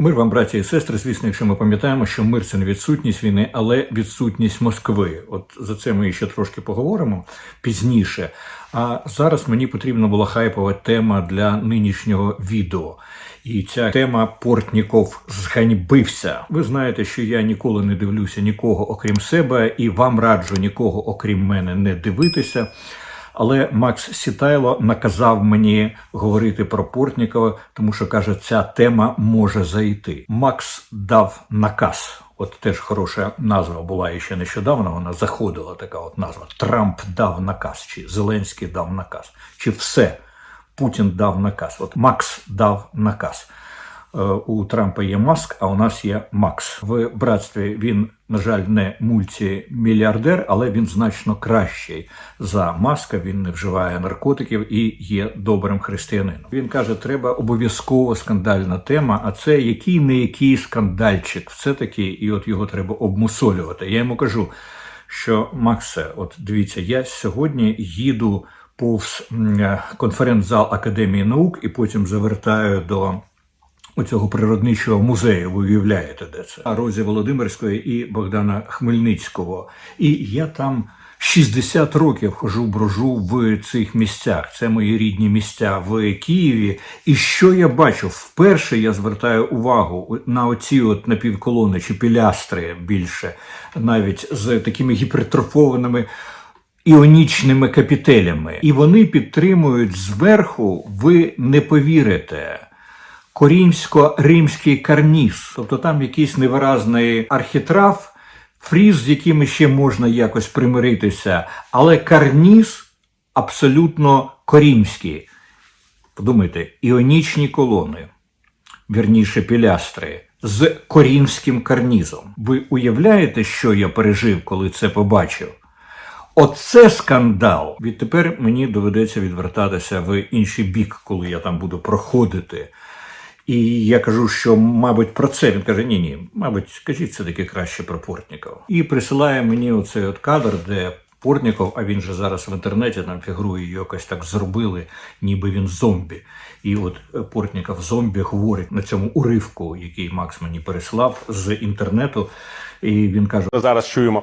Мир вам, браті і сестри, звісно, якщо ми пам'ятаємо, що мир це не відсутність війни, але відсутність Москви. От за це ми ще трошки поговоримо пізніше. А зараз мені потрібна була хайпова тема для нинішнього відео. І ця тема Портніков зганьбився. Ви знаєте, що я ніколи не дивлюся нікого окрім себе, і вам раджу нікого окрім мене не дивитися. Але Макс Сітайло наказав мені говорити про Портнікова, тому що каже, ця тема може зайти. Макс дав наказ. От теж хороша назва була ще нещодавно. Вона заходила така от назва. Трамп дав наказ, чи Зеленський дав наказ, чи все Путін дав наказ. От Макс дав наказ. Е, У Трампа є Маск, а у нас є Макс. В братстві він, на жаль, не мультимільярдер, але він значно кращий за Маска. Він не вживає наркотиків і є добрим християнином. Він каже, треба обов'язково скандальна тема. А це який не який скандальчик. Все таки, і от його треба обмусолювати. Я йому кажу, що Максе, от дивіться, я сьогодні їду повз е, конференц-зал Академії наук і потім завертаю до оцього природничого музею. Ви уявляєте, де це Розі Володимирської і Богдана Хмельницького. І я там 60 років хожу, брожу в цих місцях. Це мої рідні місця в Києві. І що я бачу? Вперше я звертаю увагу на оці от напівколони чи пілястри більше, навіть з такими гіпертрофованими іонічними капітелями. І вони підтримують зверху, ви не повірите. Корінсько-римський карніз, тобто там якийсь невиразний архітраф, фріз, з якими ще можна якось примиритися, але карніз абсолютно корімський. Подумайте, іонічні колони, вірніше пілястри, з корінським карнізом. Ви уявляєте, що я пережив, коли це побачив? Оце скандал. Відтепер мені доведеться відвертатися в інший бік, коли я там буду проходити. І я кажу, що, мабуть, про це він каже: ні, ні, мабуть, скажіть все таки краще про Портнікова. І присилає мені оцей от кадр, де Портніков, а він же зараз в інтернеті там фігурує, якось так зробили, ніби він зомбі. І от Портніков зомбі говорить на цьому уривку, який Макс мені переслав з інтернету. І він каже: зараз чуємо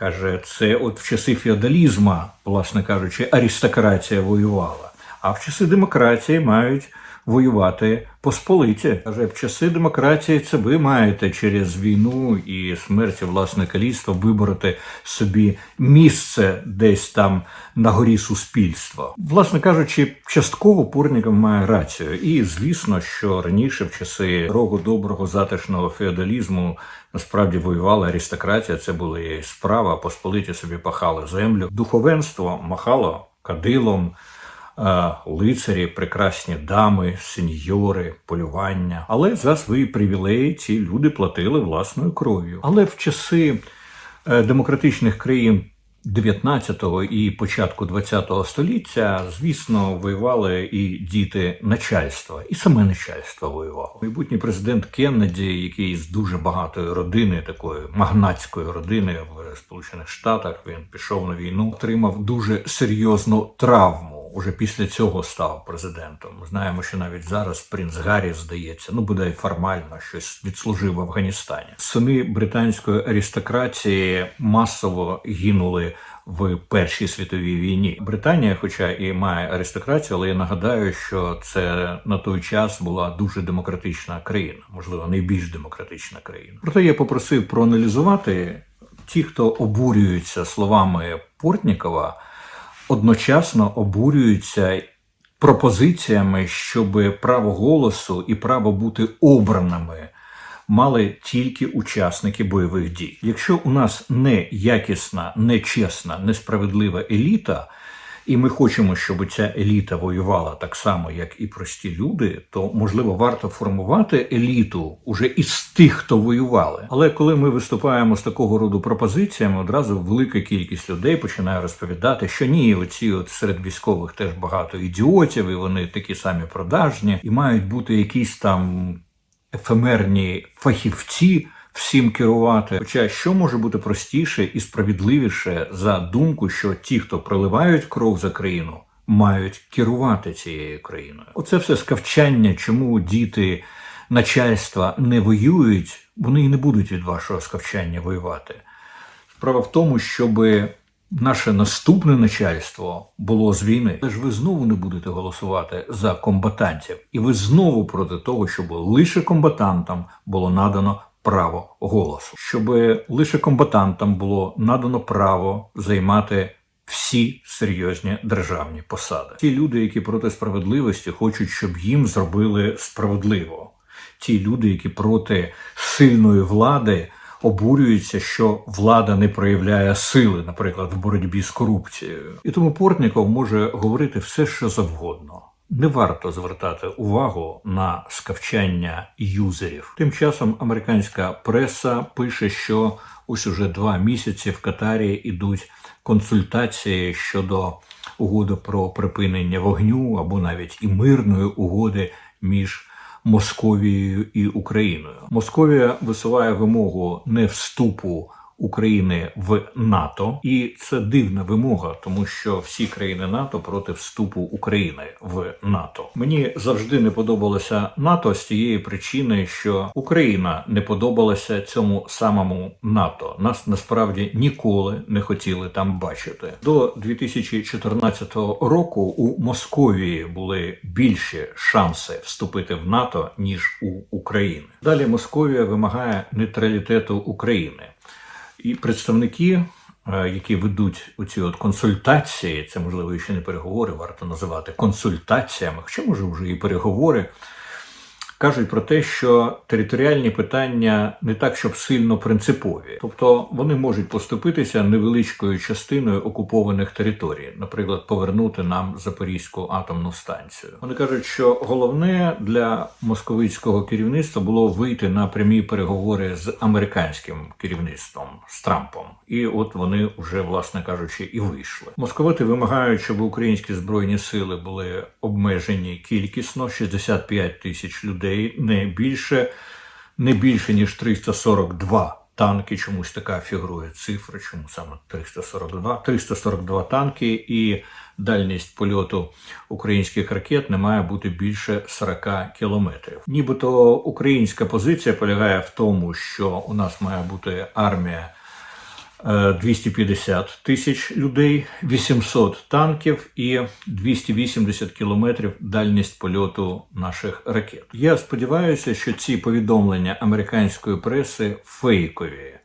Каже, це от в часи феодалізму, власне кажучи, аристократія воювала. А в часи демократії мають воювати посполиті. Каже, в часи демократії це ви маєте через війну і смерті власне каліцтва вибороти собі місце десь там на горі суспільства. Власне кажучи, частково Пурніков має рацію. І звісно, що раніше, в часи рогу доброго затишного феодалізму, насправді воювала аристократія. Це була її справа. Посполиті собі пахали землю. Духовенство махало кадилом. Лицарі, прекрасні дами, сеньори, полювання. Але за свої привілеї ці люди платили власною кров'ю. Але в часи е, демократичних країн 19-го і початку 20-го століття, звісно, воювали і діти начальства, і саме начальство воювало. Майбутній президент Кеннеді, який з дуже багатої родини, такої магнатської родини в Сполучених Штатах, він пішов на війну, отримав дуже серйозну травму. Уже після цього став президентом. Ми знаємо, що навіть зараз принц Гаррі, здається, ну буде формально щось відслужив в Афганістані. Сини британської аристократії масово гинули в Першій світовій війні. Британія, хоча і має аристократію, але я нагадаю, що це на той час була дуже демократична країна, можливо, найбільш демократична країна. Проте я попросив проаналізувати ті, хто обурюються словами Портнікова одночасно обурюються пропозиціями, щоб право голосу і право бути обраними мали тільки учасники бойових дій. Якщо у нас не якісна, нечесна, несправедлива еліта, і ми хочемо, щоб ця еліта воювала так само, як і прості люди, то можливо варто формувати еліту уже із тих, хто воювали. Але коли ми виступаємо з такого роду пропозиціями, одразу велика кількість людей починає розповідати, що ні, оці от серед військових теж багато ідіотів, і вони такі самі продажні, і мають бути якісь там ефемерні фахівці всім керувати. Хоча що може бути простіше і справедливіше за думку, що ті, хто проливають кров за країну, мають керувати цією країною? Оце все скавчання, чому діти начальства не воюють, вони і не будуть від вашого скавчання воювати. Справа в тому, щоб наше наступне начальство було з війни. Але ж ви знову не будете голосувати за комбатантів, і ви знову проти того, щоб лише комбатантам було надано право голосу, щоб лише комбатантам було надано право займати. Всі серйозні державні посади. Ті люди, які проти справедливості, хочуть, щоб їм зробили справедливо. Ті люди, які проти сильної влади, обурюються, що влада не проявляє сили, наприклад, в боротьбі з корупцією. І тому Портніков може говорити все, що завгодно. Не варто звертати увагу на скавчання юзерів. Тим часом американська преса пише, що ось уже два місяці в Катарі ідуть консультації щодо угоди про припинення вогню або навіть і мирної угоди між Московією і Україною. Московія висуває вимогу не вступу України в НАТО, і це дивна вимога, тому що всі країни НАТО проти вступу України в НАТО. Мені завжди не подобалося НАТО з тієї причини, що Україна не подобалася цьому самому НАТО. Нас насправді ніколи не хотіли там бачити. До 2014 року у Московії були більші шанси вступити в НАТО ніж у України. Далі Московія вимагає нейтралітету України. І представники, е, які ведуть оці от консультації, це можливо ще не переговори, варто називати консультаціями, хоча може вже і переговори, кажуть про те, що територіальні питання не так, щоб сильно принципові, тобто вони можуть поступитися невеличкою частиною окупованих територій, наприклад, повернути нам Запорізьку атомну станцію. Вони кажуть, що головне для московицького керівництва було вийти на прямі переговори з американським керівництвом з Трампом, і от вони вже, власне кажучи, і вийшли. Московити вимагають, щоб українські збройні сили були обмежені кількісно 65 тисяч людей, не більше, не більше ніж 342 танки. Чомусь така фігурує цифра. Чому саме 342? 342 танки і дальність польоту українських ракет не має бути більше 40 кілометрів. Нібито українська позиція полягає в тому, що у нас має бути армія. Е, 250 тисяч людей, 800 танків і 280 кілометрів дальність польоту наших ракет. Я сподіваюся, що ці повідомлення американської преси фейкові.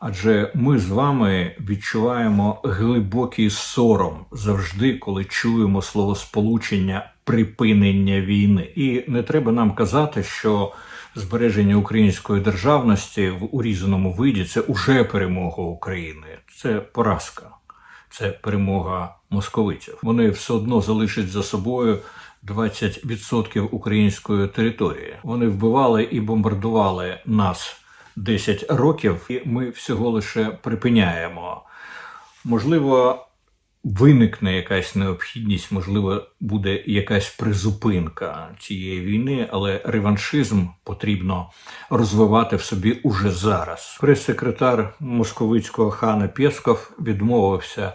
Адже ми з вами відчуваємо глибокий сором завжди, коли чуємо словосполучення припинення війни. І не треба нам казати, що збереження української державності в урізаному виді це уже перемога України, це поразка, це перемога московитів. Вони все одно залишать за собою 20% української території. Вони вбивали і бомбардували нас 10 років, і ми всього лише припиняємо. Можливо, виникне якась необхідність, можливо, буде якась призупинка цієї війни, але реваншизм потрібно розвивати в собі уже зараз. Прес-секретар московицького хана Пєсков відмовився.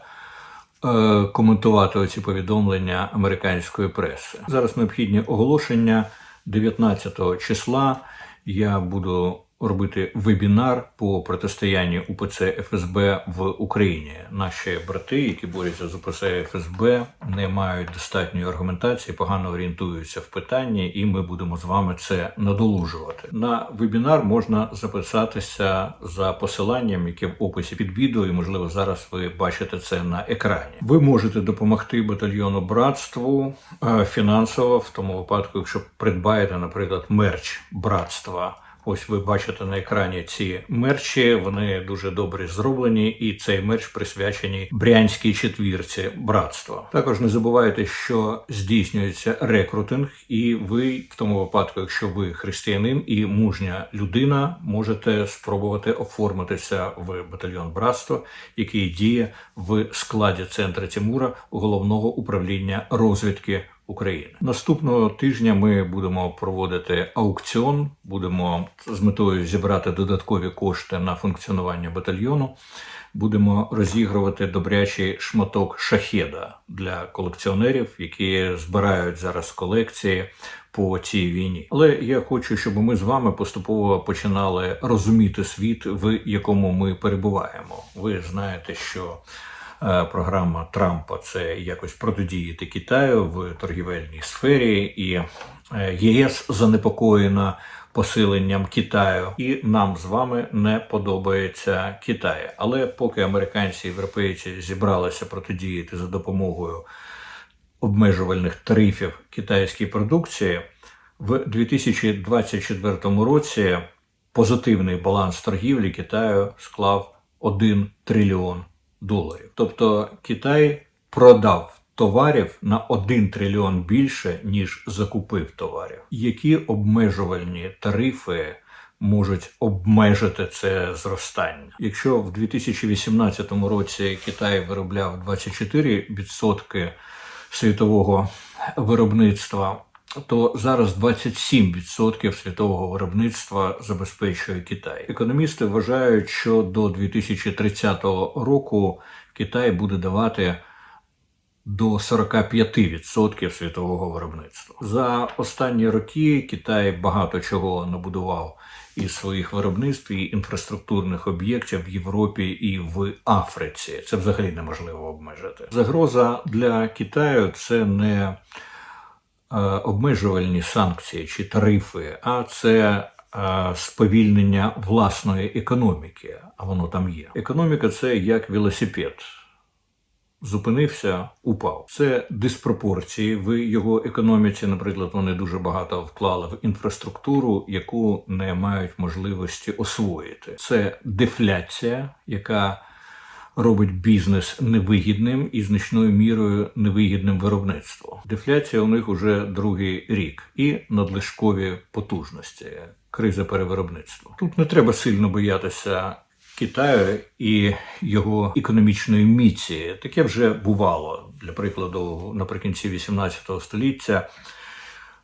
е, Коментувати оці повідомлення американської преси зараз необхідні оголошення 19 числа. Я буду робити вебінар по протистоянню УПЦ ФСБ в Україні. Наші брати, які борються з УПЦ ФСБ, не мають достатньої аргументації, погано орієнтуються в питанні, і ми будемо з вами це надолужувати. На вебінар можна записатися за посиланням, яке в описі під відео, і можливо зараз ви бачите це на екрані. Ви можете допомогти батальйону братству е, фінансово в тому випадку, якщо придбаєте, наприклад, мерч братства Ось ви бачите на екрані ці мерчі. Вони дуже добре зроблені, і цей мерч присвячений брянській четвірці братства. Також не забувайте, що здійснюється рекрутинг, і ви, в тому випадку, якщо ви християнин і мужня людина, можете спробувати оформитися в батальйон братства, який діє в складі центру Тимура головного управління розвідки. України наступного тижня ми будемо проводити аукціон. Будемо з метою зібрати додаткові кошти на функціонування батальйону. Будемо розігрувати добрячий шматок шахеда для колекціонерів, які збирають зараз колекції по цій війні. Але я хочу, щоб ми з вами поступово починали розуміти світ, в якому ми перебуваємо. Ви знаєте, що програма Трампа це якось протидіяти Китаю в торгівельній сфері, і е, ЄС занепокоєна посиленням Китаю, і нам з вами не подобається Китай. Але поки американці і європейці зібралися протидіяти за допомогою обмежувальних тарифів китайській продукції, в 2024 році позитивний баланс торгівлі Китаю склав 1 трильйон доларів. Тобто Китай продав товарів на 1 трильйон більше, ніж закупив товарів. Які обмежувальні тарифи можуть обмежити це зростання? Якщо в 2018 році Китай виробляв 24% світового виробництва, то зараз 27% світового виробництва забезпечує Китай. Економісти вважають, що до 2030 року Китай буде давати до 45% світового виробництва. За останні роки Китай багато чого набудував із своїх виробництв і інфраструктурних об'єктів в Європі і в Африці. Це взагалі неможливо обмежити. Загроза для Китаю це не обмежувальні санкції чи тарифи, а це е, сповільнення власної економіки. А воно там є. Економіка це як велосипед. Зупинився, упав. Це диспропорції в його економіці. Наприклад, вони дуже багато вклали в інфраструктуру, яку не мають можливості освоїти. Це дефляція, яка робить бізнес невигідним і значною мірою невигідним виробництво. Дефляція у них уже другий рік і надлишкові потужності, криза перевиробництва. Тут не треба сильно боятися. Китаю і його економічної міці таке вже бувало. Для прикладу, наприкінці 18 століття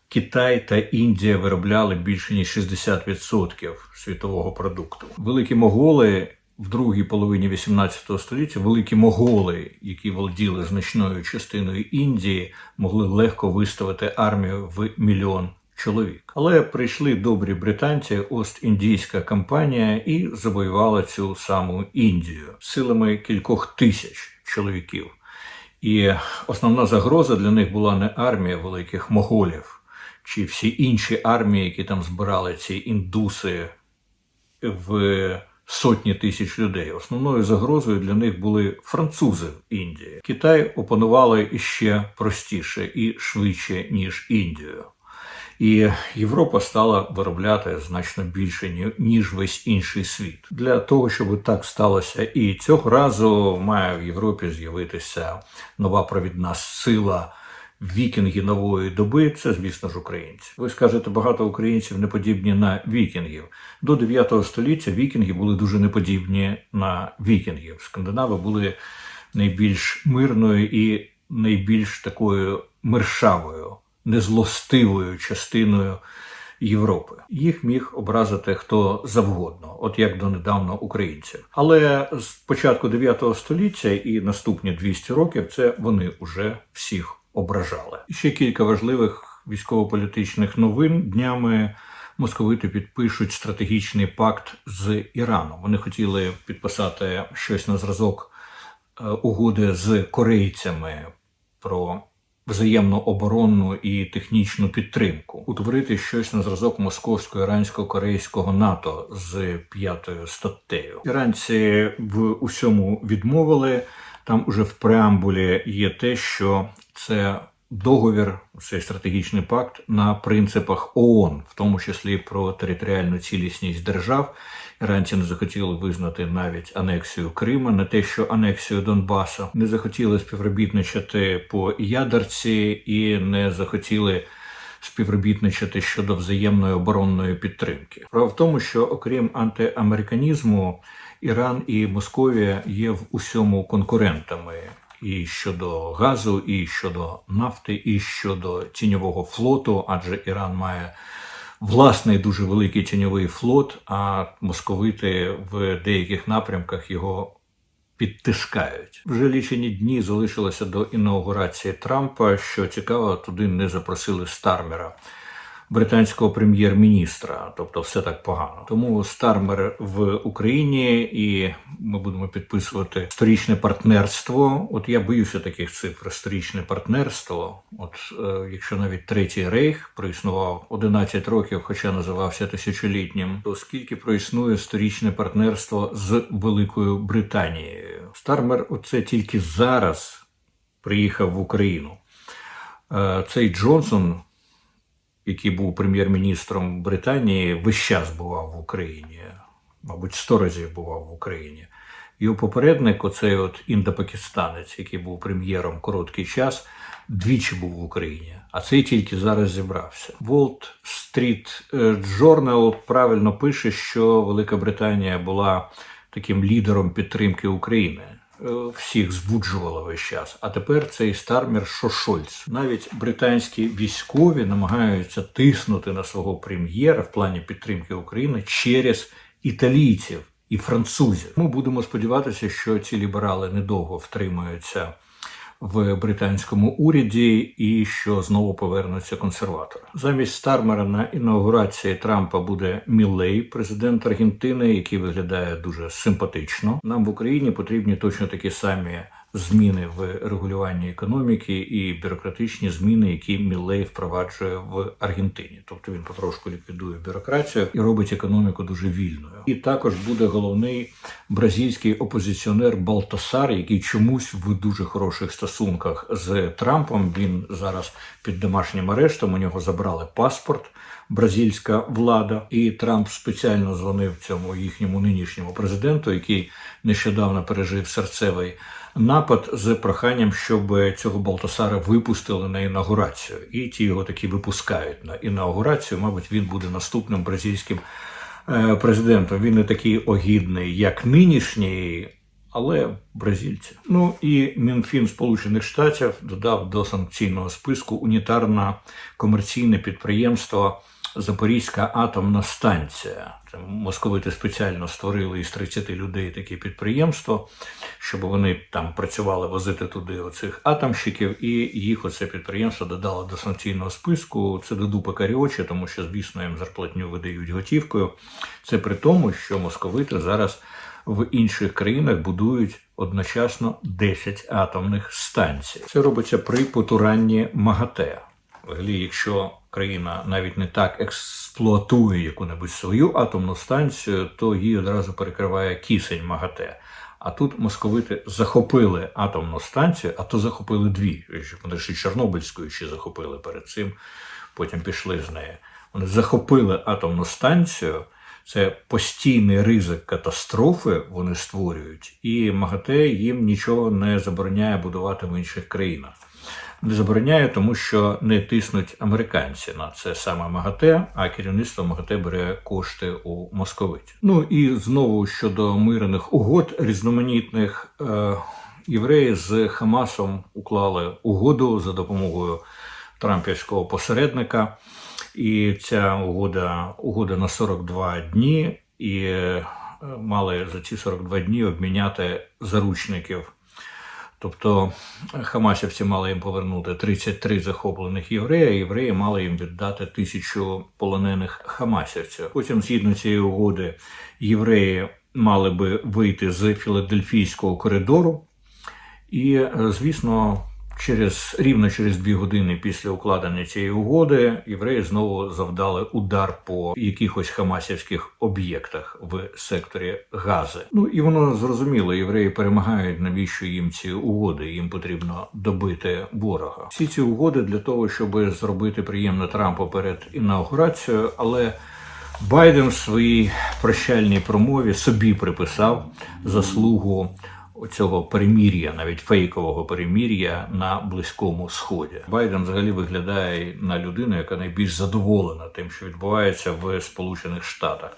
Китай та Індія виробляли більше ніж 60% світового продукту. Великі моголи в другій половині 18 століття, великі моголи, які володіли значною частиною Індії, могли легко виставити армію в мільйон чоловік. Але прийшли добрі британці, Ост-Індійська компанія, і завоювала цю саму Індію силами кількох тисяч чоловіків. І основна загроза для них була не армія великих моголів чи всі інші армії, які там збирали ці індуси в сотні тисяч людей. Основною загрозою для них були французи в Індії. Китай опанували іще простіше і швидше, ніж Індію. І Європа стала виробляти значно більше ні- ніж весь інший світ. Для того, щоб так сталося, і цього разу має в Європі з'явитися нова провідна сила. Вікінги нової доби це, звісно ж, українці. Ви скажете, багато українців не подібні на вікінгів. До 9 століття вікінги були дуже неподібні на вікінгів. Скандинави були найбільш мирною і найбільш такою мершавою, незлостивою частиною Європи. Їх міг образити хто завгодно, от як донедавна українців. Але з початку 9 століття і наступні 200 років це вони уже всіх ображали. Ще кілька важливих військово-політичних новин днями. Московити підпишуть стратегічний пакт з Іраном. Вони хотіли підписати щось на зразок е, угоди з корейцями про взаємну оборонну і технічну підтримку, утворити щось на зразок московсько-ірансько-корейського НАТО з п'ятою статтею. Іранці в усьому відмовили. Там уже в преамбулі є те, що це договір, цей стратегічний пакт на принципах ООН, в тому числі про територіальну цілісність держав. Іранці не захотіли визнати навіть анексію Крима, не те, що анексію Донбаса, не захотіли співробітничати по ядерці і не захотіли співробітничати щодо взаємної оборонної підтримки. Справа в тому, що окрім антиамериканізму, Іран і Московія є в усьому конкурентами і щодо газу, і щодо нафти, і щодо тіньового флоту, адже Іран має власний дуже великий тіньовий флот, а московити в деяких напрямках його підтискають. Вже лічені дні залишилося до інаугурації Трампа. Що цікаво, туди не запросили Стармера, британського прем'єр-міністра. Тобто, все так погано. Тому Стармер в Україні, і ми будемо підписувати сторічне партнерство. От я боюся таких цифр. Сторічне партнерство. От е, якщо навіть третій рейх проіснував 11 років, хоча називався тисячолітнім, то скільки проіснує сторічне партнерство з Великою Британією? Стармер, оце тільки зараз приїхав в Україну. Е, Цей Джонсон, який був прем'єр-міністром Британії, весь час бував в Україні, мабуть, сто разів бував в Україні. Його попередник, оцей от індопакистанець, який був прем'єром короткий час, двічі був в Україні, а цей тільки зараз зібрався. Wall Street Journal правильно пише, що Велика Британія була таким лідером підтримки України. Е, Всіх збуджувала весь час. А тепер цей стармер Шошольц. Навіть британські військові намагаються тиснути на свого прем'єра в плані підтримки України через італійців і французів. Ми будемо сподіватися, що ці ліберали недовго втримаються в британському уряді і що знову повернуться консерватори. Замість Стармера на інаугурації Трампа буде Мілей, президент Аргентини, який виглядає дуже симпатично. Нам в Україні потрібні точно такі самі зміни в регулюванні економіки і бюрократичні зміни, які Міллей впроваджує в Аргентині. Тобто він потрошку ліквідує бюрократію і робить економіку дуже вільною. І також буде головний бразильський опозиціонер Балтасар, який чомусь в дуже хороших стосунках з Трампом. Він зараз під домашнім арештом. У нього забрали паспорт. Бразильська влада, і Трамп спеціально дзвонив цьому їхньому нинішньому президенту, який нещодавно пережив серцевий напад з проханням, щоб цього Балтасара випустили на інаугурацію. І ті його таки випускають на інаугурацію. Мабуть, він буде наступним бразильським е, президентом. Він не такий огідний, як нинішній. Але бразильці. Ну і Мінфін Сполучених Штатів додав до санкційного списку унітарне комерційне підприємство Запорізька атомна станція. Московити спеціально створили із 30 людей таке підприємство, щоб вони там працювали возити туди оцих атомщиків, і їх оце підприємство додало до санкційного списку. Це до дупи каріочі, тому що, звісно, їм зарплатню видають готівкою. Це при тому, що московити зараз в інших країнах будують одночасно 10 атомних станцій. Це робиться при потуранні МАГАТЕ. Взагалі, якщо країна навіть не так експлуатує яку-небудь свою атомну станцію, то її одразу перекриває кисень МАГАТЕ. А тут московити захопили атомну станцію, а то захопили дві. Вони ще Чорнобильську ще захопили перед цим, потім пішли з неї. Вони захопили атомну станцію. Це постійний ризик катастрофи вони створюють, і МАГАТЕ їм нічого не забороняє будувати в інших країнах. Не забороняє, тому що не тиснуть американці на це саме МАГАТЕ, а керівництво МАГАТЕ бере кошти у московитів. Ну і знову щодо мирних угод різноманітних е, євреї з Хамасом уклали угоду за допомогою трампівського посередника. І ця угода угода на 42 дні, і е, мали за ці 42 дні обміняти заручників. Тобто Хамасівці мали їм повернути 33 захоплених єврея, євреї мали їм віддати тисячу полонених хамасівців. Потім, згідно цієї угоди, євреї мали би вийти з Філадельфійського коридору, і, е, звісно, Через рівно через дві години після укладення цієї угоди євреї знову завдали удар по якихось хамасівських об'єктах в секторі Гази. Ну і воно зрозуміло, євреї перемагають, навіщо їм ці угоди? Їм потрібно добити ворога. Всі ці угоди для того, щоб зробити приємно Трампу перед інаугурацією, але Байден в своїй прощальній промові собі приписав заслугу цього перемір'я, навіть фейкового перемір'я на близькому сході. Байден взагалі виглядає на людину, яка найбільш задоволена тим, що відбувається в Сполучених Штатах.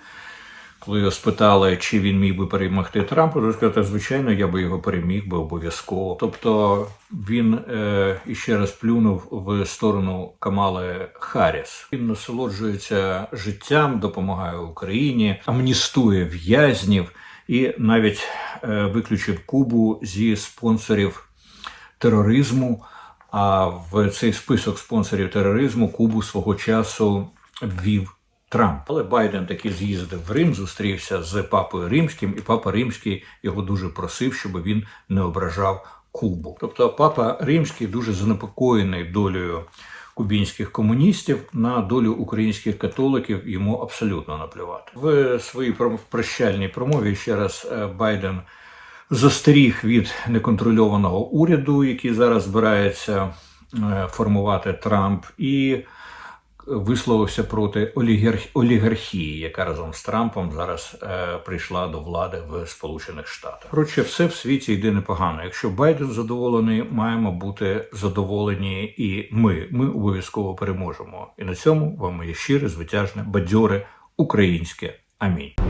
Коли його спитали, чи він міг би перемогти Трампа, то сказав, звичайно, я би його переміг би обов'язково. Тобто він е, іще раз плюнув в сторону Камали Харріс. Він насолоджується життям, допомагає Україні, амністує в'язнів і навіть е, виключив Кубу зі спонсорів тероризму. А в цей список спонсорів тероризму Кубу свого часу ввів Трамп. Але Байден таки з'їздив в Рим, зустрівся з папою римським, і папа римський його дуже просив, щоб він не ображав Кубу. Тобто, папа римський дуже занепокоєний долею кубінських комуністів на долю українських католиків йому абсолютно наплювати. В своїй про- прощальній промові ще раз е, Байден застеріг від неконтрольованого уряду, який зараз збирається е, формувати Трамп, і висловився проти олігарх- олігархії, яка разом з Трампом зараз е, прийшла до влади в Сполучених Штатах. Коротше, все в світі йде непогано. Якщо Байден задоволений, маємо бути задоволені і ми. Ми обов'язково переможемо. І на цьому вам моє щире, звитяжне, бадьоре українське. Амінь.